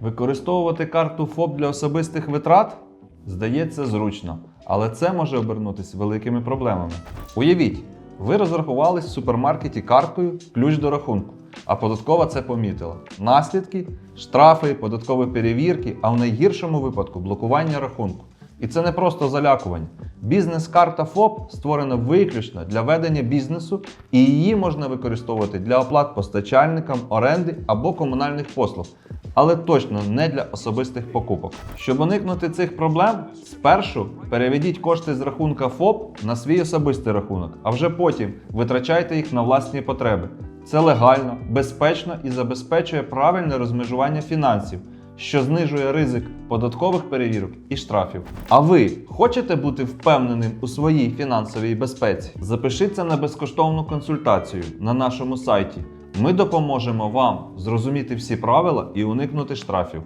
Використовувати карту ФОП для особистих витрат здається зручно, але це може обернутися великими проблемами. Уявіть, ви розрахувались в супермаркеті карткою ключ до рахунку, а податкова це помітила. Наслідки штрафи, податкові перевірки, а в найгіршому випадку блокування рахунку. І це не просто залякування. Бізнес-карта ФОП створена виключно для ведення бізнесу, і її можна використовувати для оплат постачальникам, оренди або комунальних послуг, але точно не для особистих покупок. Щоб уникнути цих проблем, спершу переведіть кошти з рахунка ФОП на свій особистий рахунок, а вже потім витрачайте їх на власні потреби. Це легально, безпечно і забезпечує правильне розмежування фінансів що знижує ризик податкових перевірок і штрафів. А ви хочете бути впевненим у своїй фінансовій безпеці? Запишіться на безкоштовну консультацію на нашому сайті. Ми допоможемо вам зрозуміти всі правила і уникнути штрафів.